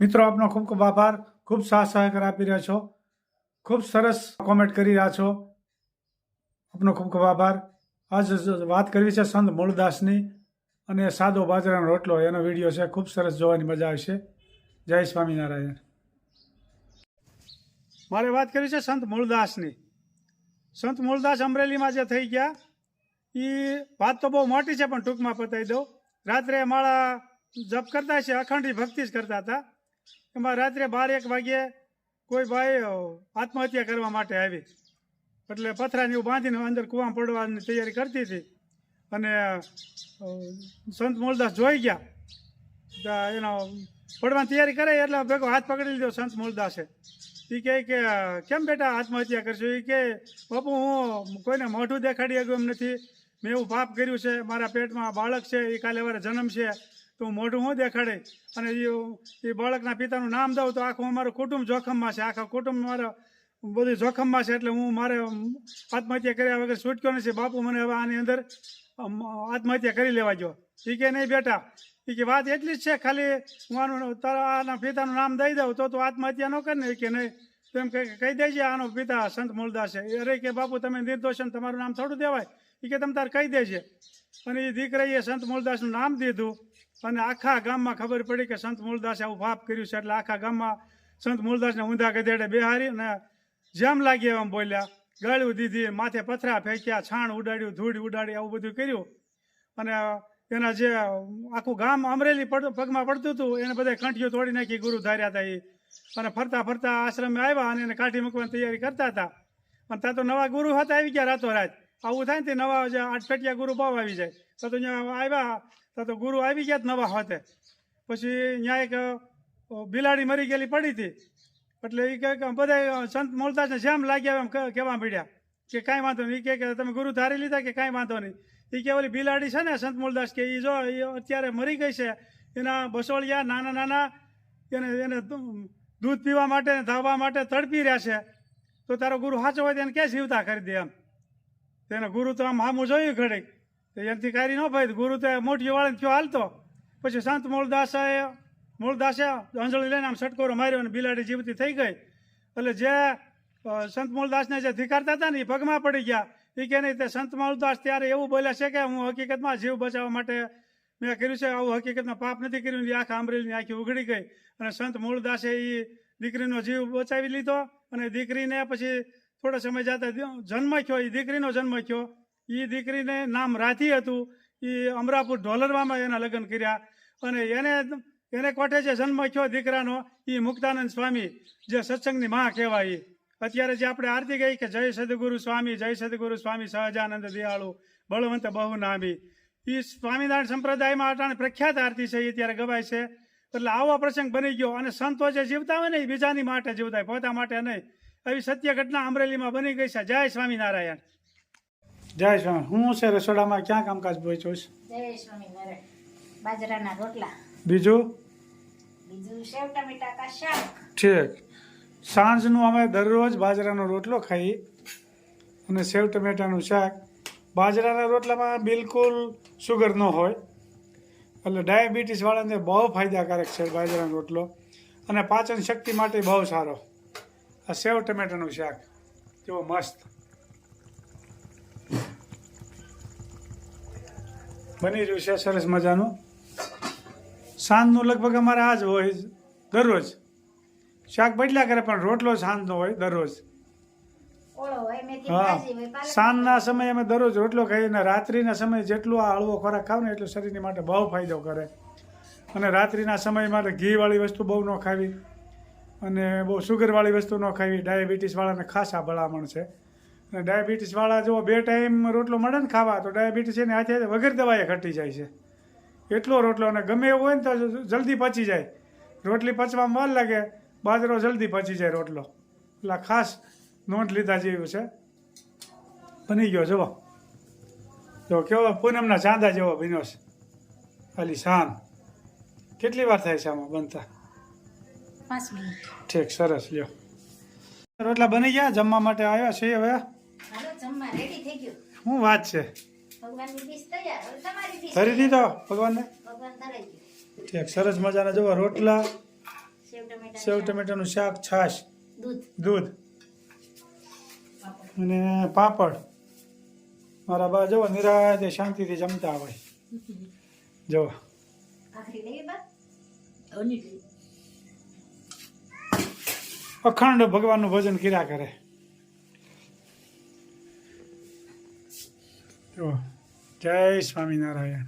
મિત્રો, આપનો ખૂબ ખૂબ આભાર. ખૂબ સાથ સહકાર આપી રહ્યા છો. ખૂબ સરસ કોમેન્ટ કરી રહ્યા છો. આપનો ખૂબ ખૂબ આભાર. આજ વાત કરવી છે સંત મૂળદાસની અને સાદો બાજરાનો રોટલો. એનો વીડિયો છે. ખૂબ સરસ જોવાની મજા આવશે. જય સ્વામિનારાયણ. મારે વાત કરવી છે સંત મૂળદાસની સંત મૂળદાસ અમરેલીમાં જે થઈ ગયા એ વાત તો બહુ મોટી છે, પણ ટૂંકમાં પતાવી દઉં. રાત્રે માળા જપ કરતા છે, અખંડી ભક્તિ જ કરતા હતા. એમાં રાત્રે બાર એક વાગ્યે કોઈ ભાઈ આત્મહત્યા કરવા માટે આવી. એટલે પથરાને એવું બાંધીને અંદર કૂવામાં પડવાની તૈયારી કરતી હતી. અને સંત મૂળદાસ જોઈ ગયા. એનો પડવાની તૈયારી કરે એટલે ભેગો હાથ પકડી લીધો સંત મૂળદાસે એ કહે કે કેમ બેટા આત્મહત્યા કરશો? એ કે બાપુ, હું કોઈને મોઢું દેખાડી ગયું એમ નથી. મેં એવું પાપ કર્યું છે. મારા પેટમાં બાળક છે. એ કાલે વારે જન્મ છે. તો હું મોઢું હું દેખાડે અને એ એ બાળકના પિતાનું નામ દઉં તો આખું અમારું કુટુંબ જોખમમાં છે. આખા કુટુંબ મારા બધું જોખમમાં છે એટલે હું મારે આત્મહત્યા કર્યા વગર છૂટક્યો નથી. બાપુ મને હવે આની અંદર આત્મહત્યા કરી લેવા જો એ કે નહીં બેટા. એ કે વાત એટલી જ છે. ખાલી હું આનું તારા આના પિતાનું નામ દઈ દઉં તો તું આત્મહત્યા ન કર ને. કે નહીં. તો એમ કહે દેજે આનો પિતા સંત મૂળદાસ છે. અરે કે બાપુ તમે નિર્દોષ તમારું નામ થોડું દેવાય. એ કે તમે તારે કહી દેજે. અને એ દીકરાએ સંત મૂળદાસનું નામ દીધું. અને આખા ગામમાં ખબર પડી કે સંત મૂળદાસે આવું પાપ કર્યું છે એટલે આખા ગામમાં સંત મૂળદાસને ઊંધા ગધેડે બેહારી અને જેમ લાગી એમ બોલ્યા. ગાળ્યું દીધી, માથે પથરા ફેંક્યા, છાણ ઉડાડ્યું, ધૂળ ઉડાડી, આવું બધું કર્યું. અને એના જે આખું ગામ અમરેલી પડ, પગમાં પડતું હતું, એને બધા કંઠીઓ તોડી નાખી, ગુરુ ધાર્યા હતા એ અને ફરતા ફરતા આશ્રમે આવ્યા અને એને કાઢી મૂકવાની તૈયારી કરતા હતા અને ત્યાં તો નવા ગુરુ હતા, આવી ગયા રાતો રાત આવું થાય ને તે નવા જે આઠ ફેટિયા ગુરુ બહુ આવી જાય. તો અહીંયા આવ્યા તો તો ગુરુ આવી ગયા જ નવા હોતે પછી ત્યાં એક બિલાડી મરી ગયેલી પડી હતી. એટલે એ કહે કે બધા સંત મૂળદાસને જેમ લાગ્યા એમ કહેવા મળ્યા કે કાંઈ વાંધો નહીં. એ કે, તમે ગુરુ ધારી લીધા કે કાંઈ વાંધો નહીં. એ કે ઓલી બિલાડી છે ને, સંત મૂળદાસ કે એ જો એ અત્યારે મરી ગઈ છે. એના બસોળિયા નાના નાના એને એને દૂધ પીવા માટે ધાવવા માટે તડપી રહ્યા છે. તો તારો ગુરુ સાચો હોય તેને ક્યાં જીવતા કરી દે એમ? તેને ગુરુ તો આમ હામું જોયું ઘડીક. એનાથી કારી ન ભાઈ, ગુરુ તો મોટી વાળાને થયો હાલતો. પછી સંત મૂળદાસે મૂળદાસે અંજળી લઈને આમ સટકોરો માર્યો અને બિલાડી જીવતી થઈ ગઈ. એટલે જે સંત મૂળદાસને જે ધિકારતા હતા ને એ પગમાં પડી ગયા. એ કે નહીં, તે સંત મૂળદાસ ત્યારે એવું બોલ્યા છે કે હું હકીકતમાં જીવ બચાવવા માટે મેં કર્યું છે, આવું હકીકતમાં પાપ નથી કર્યું આખા આંખી આખી ઉઘડી ગઈ. અને સંત મૂળદાસે એ દીકરીનો જીવ બચાવી લીધો અને દીકરીને પછી થોડા સમય જતા જન્મ થયો એ દીકરીનો જન્મ થયો. એ દીકરીને નામ રાધી હતું. એ અમરાપુર ઢોલરવામાં એના લગ્ન કર્યા. અને એને એને કોઠે જે જન્મ થયો દીકરાનો એ મુક્તાનંદ સ્વામી, જે સત્સંગની માં કહેવાય. અત્યારે જે આપણે આરતી ગઈ કે જય સદગુરુ સ્વામી, જય સદગુરુ સ્વામી, સહજાનંદ દયાળુ, બળવંત બહુ નામી એ સ્વામિનારાયણ સંપ્રદાયમાં અટાણે પ્રખ્યાત આરતી છે એ અત્યારે ગવાય છે. એટલે આવો પ્રસંગ બની ગયો અને સંતો જે જીવતા હોય ને એ બીજાની માટે જીવતા પોતા માટે નહીં. એવી સત્ય ઘટના અમરેલીમાં બની ગઈ છે. જય સ્વામિનારાયણ. જય સ્વામી. હું છે રસોડામાં ક્યાં કામકાજ પહોંચ્યો છું? જય સ્વામી બાજરાના રોટલા. બીજું? બીજું સેવ ટમેટા કા શાક? ઠીક. સાંજનું અમે દરરોજ બાજરાનો રોટલો ખાઈએ અને સેવ ટમેટાનું શાક. બાજરાના રોટલામાં બિલકુલ સુગર ન હોય. એટલે ડાયાબિટીસવાળાને બહુ ફાયદાકારક છે બાજરાનો રોટલો. અને પાચન શક્તિ માટે બહુ સારો. આ સેવ ટમેટાનું શાક. જેવો મસ્ત. બની રહ્યું છે સરસ મજાનું. સાંજનું લગભગ અમારે આ જ હોય દરરોજ. શાક બદલ્યા કરે પણ રોટલો સાંજનો હોય દરરોજ. હા. સાંજના સમયે અમે દરરોજ રોટલો ખાઈએ અને રાત્રિના સમયે જેટલું આ હળવો ખોરાક ખાવ ને એટલું શરીરની માટે બહુ ફાયદો કરે. અને રાત્રિના સમય માટે ઘીવાળી વસ્તુ બહુ ન ખાવી અને બહુ સુગરવાળી વસ્તુ ન ખાવી. ડાયાબિટીસવાળાને ખાસ આ ભલામણ છે. ડાયાબિટીસવાળા જો બે ટાઈમ રોટલો મળે ને ખાવા તો ડાયાબિટીસ એને હાથે હાથે વગર દવાએ ઘટી જાય છે. એટલો રોટલો અને ગમે એવું હોય ને તો જલ્દી પચી જાય. રોટલી પચવામાં વાર લાગે બાજરો જલ્દી પચી જાય રોટલો. એટલે ખાસ નોંધ લીધા જેવું છે. બની ગયો જુઓ. જો કેવો પૂનમના ચાંદા જેવો બન્યો છે. ખાલી શાન. કેટલી વાર થાય છે આમાં બનતા? ઠીક સરસ લ્યો. રોટલા બની ગયા જમવા માટે આવ્યા છે હવે. હાલો જમવા રેડી થઈ ગયું. શું વાત છે? ધરી દીધો ભગવાનને? ઠીક સરસ મજાના જુઓ રોટલા સેવ ટમેટાનું શાક. છાશ દૂધ. દૂધ. અને પાપડ. મારા બા જુઓ નિરાતે શાંતિથી જમતા હોય. જવો બા? અખંડ ભગવાનનું ભજન કર્યા કરે. જો જય સ્વામિનારાયણ.